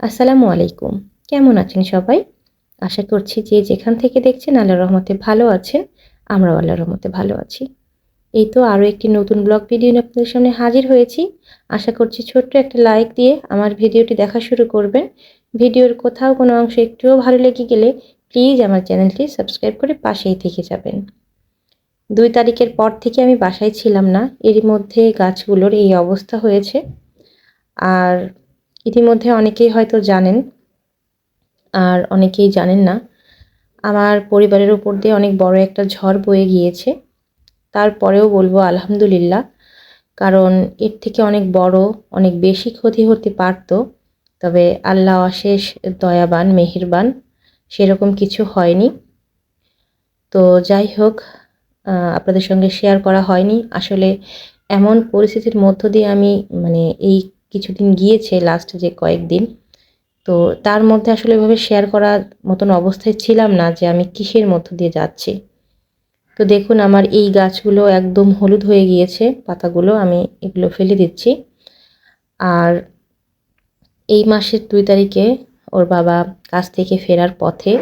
আসসালামু আলাইকুম। কেমন আছেন সবাই? আশা করছি যে যেখান থেকে দেখছেন আল্লাহর রহমতে ভালো আছেন, আমরাও আল্লাহর রহমতে ভালো আছি। এই তো আরও একটি নতুন ব্লগ ভিডিও নিয়ে আপনাদের সামনে হাজির হয়েছি। আশা করছি ছোট্ট একটা লাইক দিয়ে আমার ভিডিওটি দেখা শুরু করবেন। ভিডিওর কোথাও কোনো অংশ একটুও ভালো লেগে গেলে প্লিজ আমার চ্যানেলটি সাবস্ক্রাইব করে পাশেই থেকে যাবেন। দুই তারিখের পর থেকে আমি বাসায় ছিলাম না, এরই মধ্যে গাছগুলোর এই অবস্থা হয়েছে। আর ইতিমধ্যে অনেকেই হয়তো জানেন আর অনেকেই জানেন না। আমার পরিবারের উপর দিয়ে অনেক বড় একটা ঝড় বয়ে গিয়েছে। তারপরেও বলব আলহামদুলিল্লাহ, কারণ এর থেকে অনেক বড়, অনেক বেশি ক্ষতি হতে পারত। তবে আল্লাহ অশেষ দয়াবান, মেহেরবান, সেরকম কিছু হয়নি। তো যাই হোক আপনাদের সঙ্গে শেয়ার করা হয়নি। আসলে এমন পরিস্থিতির মধ্য দিয়ে আমি মানে এই কিছুদিন গিয়েছে লাস্ট যে কয়েকদিন। তো তার মধ্যে আসলে এভাবে শেয়ার করার মতন অবস্থায় ছিলাম না যে আমি কিসের মধ্য দিয়ে যাচ্ছি। তো দেখুন, আমার এই গাছগুলো একদম হলুদ হয়ে গিয়েছে, পাতাগুলো আমি এগুলো ফেলে দিচ্ছি। আর এই মাসের দুই তারিখে ওর বাবা কাজ থেকে ফেরার পথে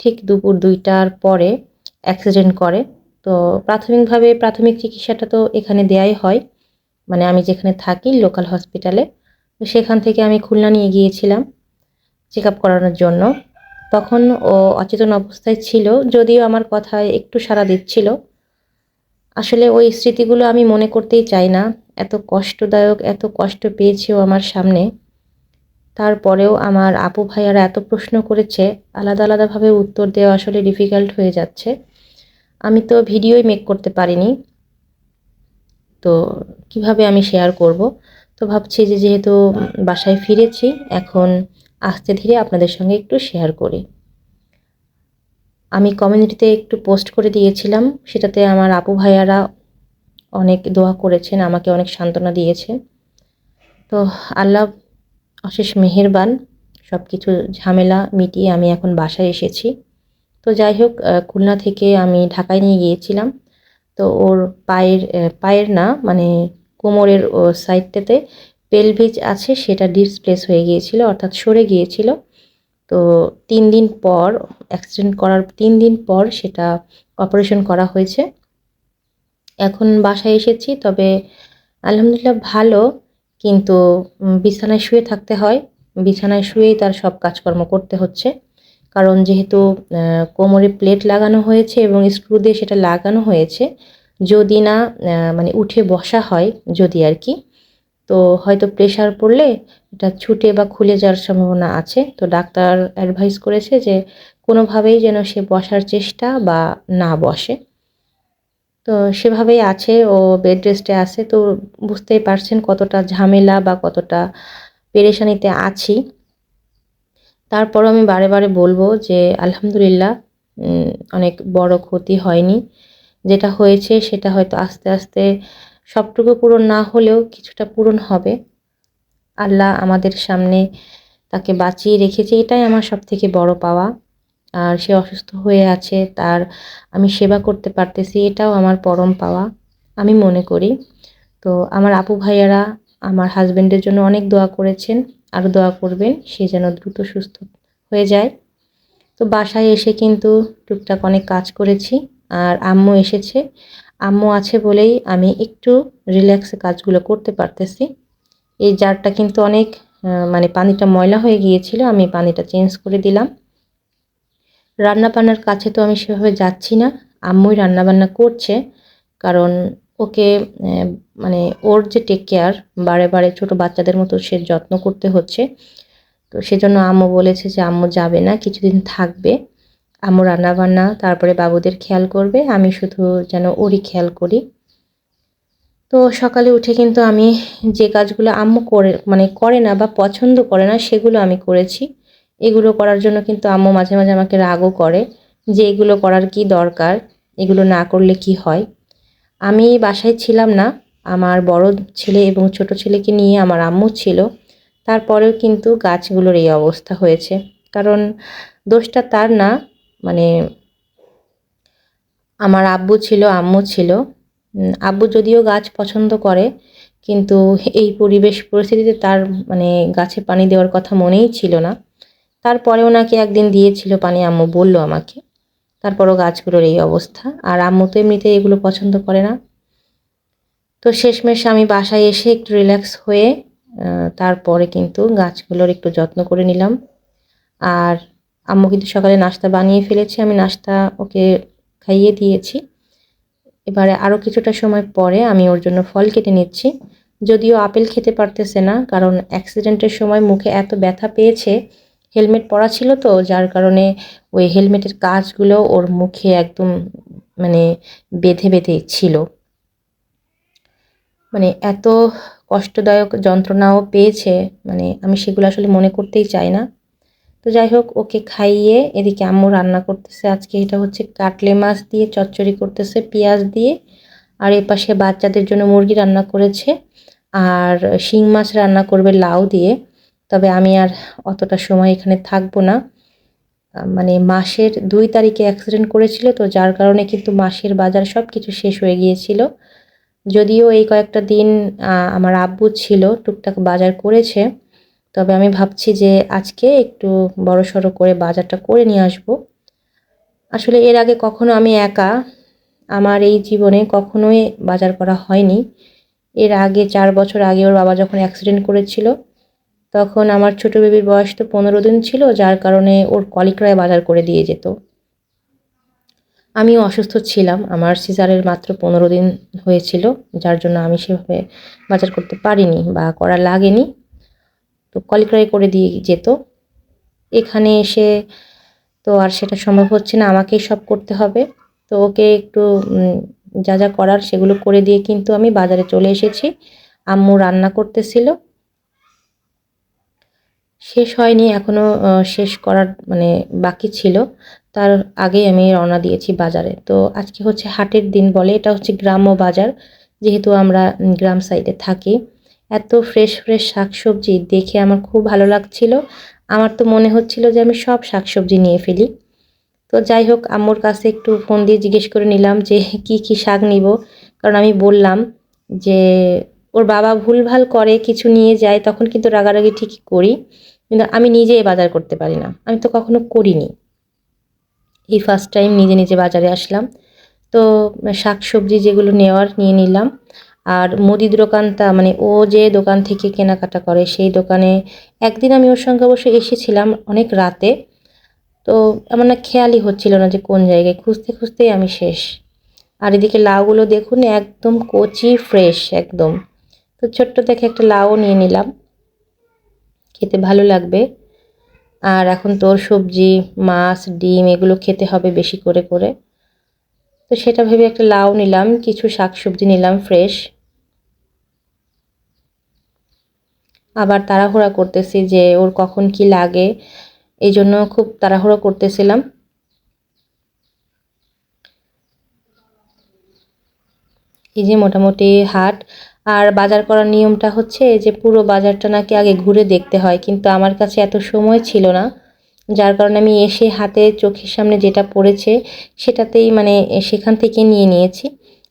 ঠিক দুপুর দুইটার পরে অ্যাক্সিডেন্ট করে। তো প্রাথমিকভাবে প্রাথমিক চিকিৎসাটা তো এখানে দেয়াই হয়। মানে আমি যেখানে থাকি লোকাল হসপিটালে তো সেখান থেকে আমি খুলনা নিয়ে গিয়েছিলাম চেক আপ করানোর জন্য। তখন ও অচেতন অবস্থায় ছিল, যদিও আমার কথায় একটু সাড়া দিচ্ছিল। আসলে ওই স্মৃতিগুলো আমি মনে করতেই চাই না। এত কষ্টদায়ক, এত কষ্ট পেয়েছেও আমার সামনে। তারপরেও আমার আপু ভাইয়ারা এত প্রশ্ন করেছে, আলাদা আলাদাভাবে উত্তর দেওয়া আসলে ডিফিকাল্ট হয়ে যাচ্ছে। আমি তো ভিডিওই মেক করতে পারিনি। তো কীভাবে আমি শেয়ার করব? তো ভাবছি যে যেহেতু বাসায় ফিরেছি, এখন আস্তে ধীরে আপনাদের সঙ্গে একটু শেয়ার করি। আমি কমিউনিটিতে একটু পোস্ট করে দিয়েছিলাম, সেটাতে আমার আপু ভাইয়ারা অনেক দোয়া করেছেন, আমাকে অনেক সান্ত্বনা দিয়েছেন। তো আল্লাহ অশেষ মেহেরবান সব কিছু ঝামেলা মিটিয়ে আমি এখন বাসায় এসেছি। তো যাই হোক খুলনা থেকে আমি ঢাকায় নিয়ে গিয়েছিলাম। তো ওর পায়ের পায়ের না মানে কোমরের সাইডটাতে পেলভিজ আছে, সেটা ডিসপ্লেস হয়ে গিয়েছিল, অর্থাৎ সরে গিয়েছিল। তো তিন দিন পর অ্যাক্সিডেন্ট করার তিন দিন পর সেটা অপারেশন করা হয়েছে। এখন বাসায় এসেছি, তবে আলহামদুলিল্লাহ ভালো, কিন্তু বিছানায় শুয়ে থাকতে হয়। বিছানায় শুয়েই তার সব কাজকর্ম করতে হচ্ছে। কারণ যেহেতু কোমরে প্লেট লাগানো হয়েছে এবং স্ক্রু দিয়ে সেটা লাগানো হয়েছে, যদি না মানে উঠে বসা হয় যদি আর কি, তো হয়তো প্রেশার পড়লে এটা ছুটে বা খুলে যাওয়ার সম্ভাবনা আছে। তো ডাক্তার অ্যাডভাইস করেছে যে কোনোভাবেই যেন সে বসার চেষ্টা বা না বসে। তো সেভাবেই আছে, ও বেড রেস্টে আছে, তো বুঝতেই পারছেন কতটা ঝামেলা বা কতটা পেরেশানিতে আছি। তারপরও আমি বারে বারে বলব যে, আলহামদুলিল্লাহ অনেক বড় ক্ষতি হয়নি। যেটা হয়েছে সেটা হয়তো আস্তে আস্তে সবটুকু পূরণ না হলেও কিছুটা পূরণ হবে। আল্লাহ আমাদের সামনে তাকে বাঁচিয়ে রেখেছে, এটাই আমার সব থেকে বড় পাওয়া। আর সে অসুস্থ হয়ে আছে, তার আমি সেবা করতে পারতেছি, এটাও আমার পরম পাওয়া, আমি মনে করি। তো আমার আপু ভাইয়ারা, আমার হাজব্যান্ডের জন্য অনেক দোয়া করেছেন। আরও দোয়া করবেন, সে যেন দ্রুত সুস্থ হয়ে যায়। তো বাসায় এসে কিন্তু টুকটাক অনেক কাজ করেছি, আর আম্মু এসেছে। আম্মু আছে বলেই আমি একটু রিল্যাক্সে কাজগুলো করতে পারতেছি। এই জারটা কিন্তু অনেক মানে পানিটা ময়লা হয়ে গিয়েছিল, আমি পানিটা চেঞ্জ করে দিলাম। রান্না বান্নার কাছে তো আমি সেভাবে যাচ্ছি না, আম্মুই রান্নাবান্না করছে, কারণ ওকে মানে ওর যে টেক কেয়ার বারে বারে ছোট বাচ্চাদের মতো সে যত্ন করতে হচ্ছে। তো সেজন্য আম্মু বলেছে যে, আম্মু যাবে না, কিছুদিন থাকবে। আম্মু রান্নাবান্না, তারপরে বাবুদের খেয়াল করবে। আমি শুধু যেন ওরই খেয়াল করি। তো সকালে উঠে কিন্তু আমি যে কাজগুলো আম্মু করে মানে করে না বা পছন্দ করে না, সেগুলো আমি করেছি। এগুলো করার জন্য কিন্তু আম্মু মাঝে মাঝে আমাকে রাগও করে যে, এগুলো করার কি দরকার? এগুলো না করলে কি হয়? আমি বাসায় ছিলাম না। আমার বড় ছেলে এবং ছোট ছেলেকে নিয়ে আমার আম্মু ছিল। তারপরেও কিন্তু গাছগুলোর এই অবস্থা হয়েছে। কারণ দোষটা তার না মানে আমার আব্বু ছিল, আম্মু ছিল। আব্বু যদিও গাছ পছন্দ করে, কিন্তু এই পরিবেশ পরিস্থিতিতে তার মানে গাছে পানি দেওয়ার কথা মনেই ছিল না। তারপরেও নাকি একদিন দিয়েছিল পানি, আম্মু বলল আমাকে। তারপরও গাছগুলোর এই অবস্থা। আর আম্মু তো এমনিতে এগুলো পছন্দ করে না। তো শেষমেশ আমি বাসায় এসে একটু রিল্যাক্স হয়ে তারপরে কিন্তু গাছগুলোর একটু যত্ন করে নিলাম। আর আম্মু কিন্তু সকালে নাস্তা বানিয়ে ফেলেছে, আমি নাস্তা ওকে খাইয়ে দিয়েছি। এবারে আরও কিছুটা সময় পরে আমি ওর জন্য ফল কেটে নিচ্ছি। যদিও আপেল খেতে পারতেছে না, কারণ অ্যাক্সিডেন্টের সময় মুখে এত ব্যথা পেয়েছে, হেলমেট পরা ছিল তো, যার কারণে ওই হেলমেটের কাজগুলো ওর মুখে একদম মানে বেঁধে বেঁধে ছিল। মানে এত কষ্টদায়ক যন্ত্রণাও পেয়েছে মানে আমি সেগুলো আসলে মনে করতেই চাই না। তো যাই হোক, ওকে খাইয়ে এদিকে আম্মু রান্না করতেছে। আজকে এটা হচ্ছে কাটলে মাছ দিয়ে, চচ্চড়ি করতেছে, পেঁয়াজ দিয়ে। আর এ পাশে বাচ্চাদের জন্য মুরগি রান্না করেছে। আর শিং মাছ রান্না করবে লাউ দিয়ে। তবে আমি আর অতটা সময় এখানে থাকব না। মানে মাসের দুই তারিখে অ্যাক্সিডেন্ট করেছিল, তো যার কারণে কিন্তু মাসের বাজার সব কিছু শেষ হয়ে গিয়েছিল। যদিও এই কয়েকটা দিন আমার আব্বু ছিল, টুকটাক বাজার করেছে, তবে আমি ভাবছি যে আজকে একটু বড় সড়ো করে বাজারটা করে নিয়ে আসব। আসলে এর আগে কখনো আমি একা আমার এই জীবনে কখনোই বাজার করা হয়নি। এর আগে চার বছর আগে ওর বাবা যখন অ্যাক্সিডেন্ট করেছিল, তখন আমার ছোট বেবির বয়স তো পনেরো দিন ছিল, যার কারণে ওর কলিকরায় বাজার করে দিয়ে যেত। আমিও অসুস্থ ছিলাম। আমার সিজারের মাত্র পনেরো দিন হয়েছিল, যার জন্য আমি সেভাবে বাজার করতে পারিনি বা করা লাগেনি। তো কলিক্রয় করে দিয়ে যেত। এখানে এসে তো আর সেটা সম্ভব হচ্ছে না, আমাকেই সব করতে হবে। তো ওকে একটু যা যা করার সেগুলো করে দিয়ে কিন্তু আমি বাজারে চলে এসেছি। আম্মু রান্না করতেছিল। শেষ হয়নি এখনও শেষ করার মানে বাকি ছিল। তার আগেই আমি রওনা দিয়েছি বাজারে। তো আজকে হচ্ছে হাটের দিন বলে, এটা হচ্ছে গ্রাম্য বাজার। যেহেতু আমরা গ্রাম সাইডে থাকি, এত ফ্রেশ ফ্রেশ শাকসবজি দেখে আমার খুব ভালো লাগছিল। আমার তো মনে হচ্ছিল যে আমি সব শাকসবজি নিয়ে ফেলি। তো যাই হোক, আম্মুর কাছে একটু ফোন দিয়ে জিজ্ঞেস করে নিলাম যে কি কি শাক নিব? কারণ আমি বললাম যে ওর বাবা ভুলভাল করে কিছু নিয়ে যায়, তখন কিন্তু রাগারাগি ঠিকই করি। কিন্তু আমি নিজেই বাজার করতে পারি না। আমি তো কখনো করিনি। এই ফার্স্ট টাইম নিজে নিজে বাজারে আসলাম। তো শাক সবজি যেগুলো নেওয়ার নিয়ে নিলাম। আর মুদির দোকানটা মানে ও যে দোকান থেকে কেনাকাটা করে, সেই দোকানে একদিন আমি ওর সঙ্গে অবশ্য এসেছিলাম অনেক রাতে। তো আমার না খেয়ালই হচ্ছিল না যে কোন জায়গায়। খুঁজতে খুঁজতেই আমি শেষ। আর এদিকে লাউগুলো দেখুন, একদম কচি ফ্রেশ একদম। তো ছোট্ট দেখে একটা লাউ নিয়ে নিলাম। খেতে ভালো লাগবে। আর এখন তোর সবজি, মাছ, ডিম এগুলো খেতে হবে বেশি করে করে। তো সেটা ভেবে একটা লাউ নিলাম, কিছু শাক সবজি নিলাম ফ্রেশ আবার তাড়াহুড়া করতেছি যে ওর কখন কি লাগে, এই জন্য খুব তাড়াহুড়ো করতেছিলাম। এই যে মোটামুটি হাট আর বাজার করার নিয়মটা হচ্ছে যে পুরো বাজারটা নাকি আগে ঘুরে দেখতে হয়, কিন্তু আমার কাছে এত সময় ছিল না। যার কারণে আমি এসে হাতে চোখের সামনে যেটা পড়েছে সেটাতেই মানে সেখান থেকে নিয়ে নিয়েছি।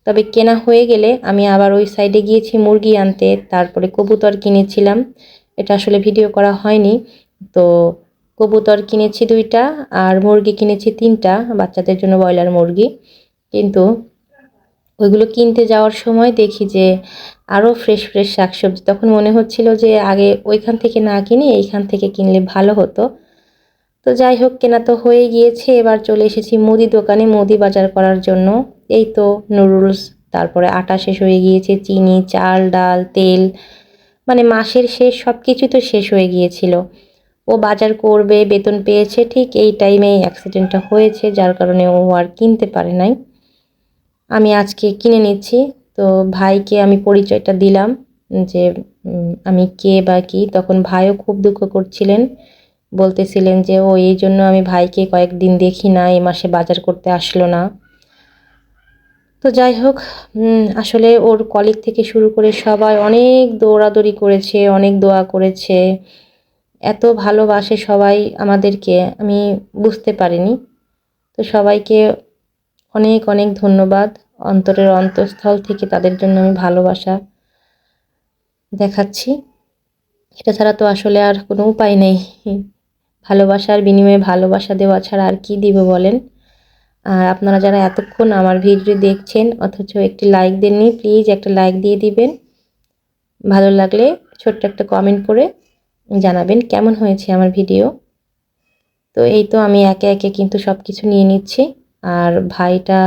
তবে কেনা হয়ে গেলে আমি আবার ওই সাইডে গিয়েছি মুরগি আনতে, তারপরে কবুতর কিনেছিলাম। এটা আসলে ভিডিও করা হয়নি। তো কবুতর কিনেছি দুইটা আর মুরগি কিনেছি তিনটা, বাচ্চাদের জন্য ব্রয়লার মুরগি। কিন্তু ওইগুলো কিনতে যাওয়ার সময় দেখি যে আরও ফ্রেশ ফ্রেশ শাকসবজি। তখন মনে হচ্ছিল যে আগে ওইখান থেকে না কিনে এইখান থেকে কিনলে ভালো হতো। তো যাই হোক, কেনা তো হয়ে গিয়েছে। এবার চলে এসেছি মুদি দোকানে মুদি বাজার করার জন্য। এই তো নুডলস তারপরে আটা শেষ হয়ে গিয়েছে, চিনি, চাল, ডাল, তেল। মানে মাসের শেষ সব কিছু তো শেষ হয়ে গিয়েছিল। ও বাজার করবে, বেতন পেয়েছে, ঠিক এই টাইমেই অ্যাক্সিডেন্টটা হয়েছে, যার কারণে ও আর কিনতে পারে নাই। আমি আজকে কিনে নিচ্ছি। তো ভাইকে আমি পরিচয়টা দিলাম যে আমি কে বা কি। তখন ভাইও খুব দুঃখ করছিলেন। বলতেছিলেন যে, ও, এই জন্য আমি ভাইকে কয়েকদিন দেখি না, এই মাসে বাজার করতে আসলো না। তো যাই হোক আসলে ওর কলিগ থেকে শুরু করে সবাই অনেক দৌড়াদৌড়ি করেছে, অনেক দোয়া করেছে। এত ভালোবাসে সবাই আমাদেরকে, আমি বুঝতে পারিনি। তো সবাইকে অনেক অনেক ধন্যবাদ। অন্তরের অন্তঃস্থল থেকে তাদের জন্য আমি ভালোবাসা দেখাচ্ছি। এটা ছাড়া তো আসলে আর কোনো উপায় নেই। ভালোবাসার বিনিময়ে ভালোবাসা দেওয়া ছাড়া আর কি দিব বলেন? আর আপনারা যারা এতক্ষণ আমার ভিডিও দেখছেন, অথচ একটি লাইক দেননি প্লিজ একটা লাইক দিয়ে দিবেন। ভালো লাগলে ছোট্ট একটা কমেন্ট করে জানাবেন কেমন হয়েছে আমার ভিডিও। তো এই তো আমি একে একে কিন্তু সব কিছু নিয়ে নিচ্ছি। আর ভাইটা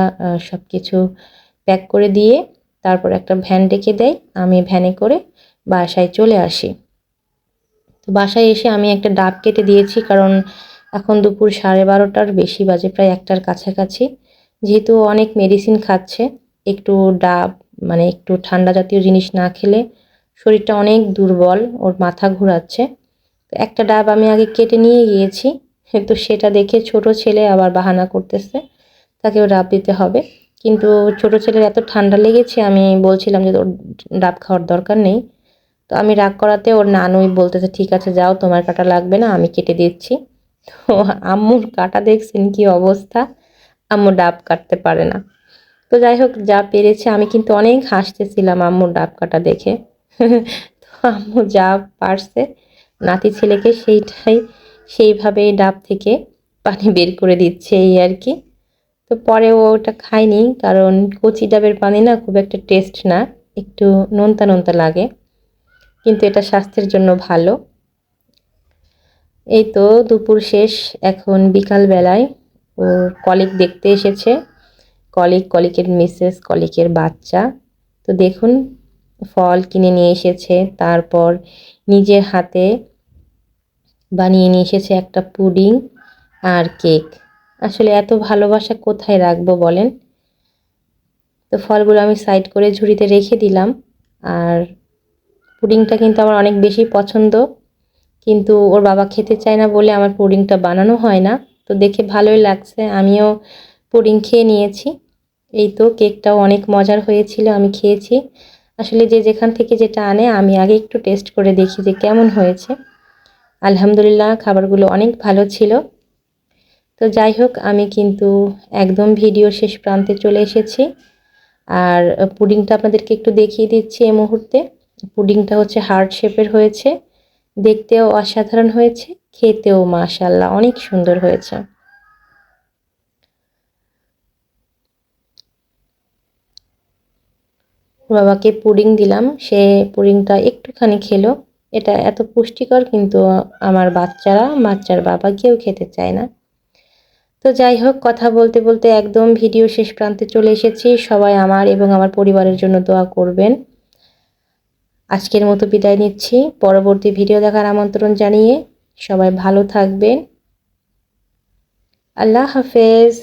সব কিছু প্যাক করে দিয়ে তারপর একটা ভ্যান ডেকে দেয়। আমি ভ্যানে করে বাসায় চলে আসি। তো বাসায় এসে আমি একটা ডাব কেটে দিয়েছি, কারণ এখন দুপুর সাড়ে বারোটার, বেশি বাজে প্রায় একটার কাছাকাছি। যেহেতু অনেক মেডিসিন খাচ্ছে, একটু ডাব মানে একটু ঠান্ডা জাতীয় জিনিস না খেলে শরীরটা অনেক দুর্বল, ওর মাথা ঘোরাচ্ছে। একটা ডাব আমি আগে কেটে নিয়ে গিয়েছি, তো সেটা দেখে ছোট ছেলে আবার বাহানা করতেছে। তাকেও ডাব দিতে হবে। কিন্তু ছোট ছেলের এত ঠান্ডা লেগেছে, আমি বলছিলাম যে ওর ডাব খাওয়ার দরকার নেই। তো আমি রাগ করাতে ওর নানুই বলতেছে, ঠিক আছে, যাও, তোমার কাটা লাগবে না, আমি কেটে দিচ্ছি। তো আম্মুর কাটা দেখছেন কি অবস্থা? আম্মু ডাব কাটতে পারে না। তো যাই হোক, যা পেরেছে, আমি কিন্তু অনেক হাসতেছিলাম আম্মুর ডাব কাটা দেখে। তো আম্মু যা পারছে, নাতি ছেলেকে সেইটাই সেইভাবে ডাব থেকে পানি বের করে দিচ্ছে, এই আর কি। তো পরে ও ওটা খায়নি কারণ কচি ডাবের পানি না খুব একটা টেস্ট না, একটু নোনতা নোনতা লাগে, কিন্তু এটা স্বাস্থ্যের জন্য ভালো। এই তো দুপুর শেষ, এখন বিকাল বেলায় ওর কলিক দেখতে এসেছে, কলিক, কলিকের মিসেস কলিকের বাচ্চা। তো দেখুন, ফল কিনে নিয়ে এসেছে, তারপর নিজের হাতে বানিয়ে নিয়ে এসেছে একটা পুডিং আর কেক। আসলে এত ভালোবাসা কোথায় রাখব বলেন? তো ফলগুলো আমি সাইড করে ঝুড়িতে রেখে দিলাম। আর পুডিংটা কিন্তু আমার অনেক বেশি পছন্দ। কিন্তু ওর বাবা খেতে চায় না বলে আমার পুডিংটা বানানো হয় না। তো দেখে ভালোই লাগছে। আমিও পুডিং খেয়ে নিয়েছি। এই তো কেকটাও অনেক মজার হয়েছিল, আমি খেয়েছি। আসলে যে যেখান থেকে যেটা আনে, আমি আগে একটু টেস্ট করে দেখি যে কেমন হয়েছে। আলহামদুলিল্লাহ, খাবারগুলো অনেক ভালো ছিল। তো যাই হোক, আমি কিন্তু একদম ভিডিও শেষ প্রান্তে চলে এসেছি। আর পুডিংটা আপনাদেরকে একটু দেখিয়ে দিচ্ছি এই মুহূর্তে। পুডিংটা হচ্ছে হার্ট শেপের হয়েছে। দেখতেও অসাধারণ হয়েছে, খেতেও মাশাল্লাহ অনেক সুন্দর হয়েছে। বাবাকে পুডিং দিলাম, সে পুডিংটা একটুখানি খেলো। এটা এত পুষ্টিকর কিন্তু আমার বাচ্চারা বাচ্চার বাবা কেউ খেতে চায় না। তো যাই হোক, কথা বলতে বলতে একদম ভিডিও শেষ প্রান্তে চলে এসেছি। সবাই আমার এবং আমার পরিবারের জন্য দোয়া করবেন। আজকের মতো বিদায় নিচ্ছি। পরবর্তী ভিডিও দেখার আমন্ত্রণ জানিয়ে সবাই ভালো থাকবেন। আল্লাহ হাফেজ।